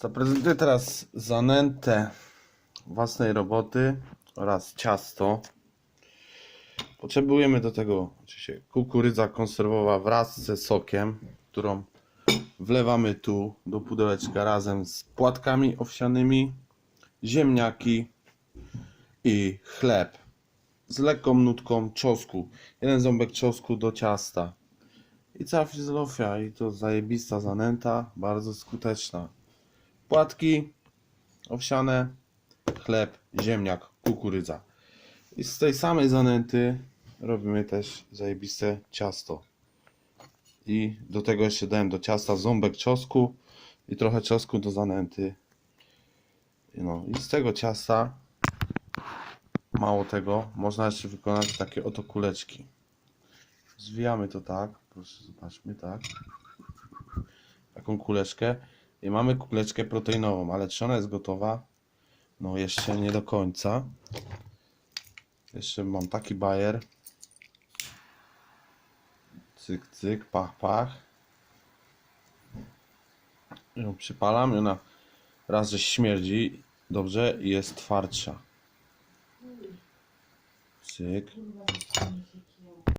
Zaprezentuję teraz zanętę własnej roboty oraz ciasto. Potrzebujemy do tego oczywiście kukurydza konserwowa wraz ze sokiem, którą wlewamy tu do pudełeczka razem z płatkami owsianymi, ziemniaki i chleb z lekką nutką czosnku. Jeden ząbek czosnku do ciasta. I cała fizylofia i to zajebista zanęta, bardzo skuteczna. Płatki owsiane, chleb, ziemniak, kukurydza. I z tej samej zanęty robimy też zajebiste ciasto. I do tego jeszcze dałem do ciasta ząbek czosnku i trochę czosnku do zanęty. No i z tego ciasta, mało tego, można jeszcze wykonać takie oto kuleczki. Zwijamy to tak, proszę zobaczmy, tak. Taką kuleczkę. I mamy kuleczkę proteinową, ale czy ona jest gotowa? No jeszcze nie do końca. Jeszcze mam taki bajer. Cyk, cyk, pach, pach. Ją przypalam i ona raz, że śmierdzi dobrze i jest twardsza. Cyk.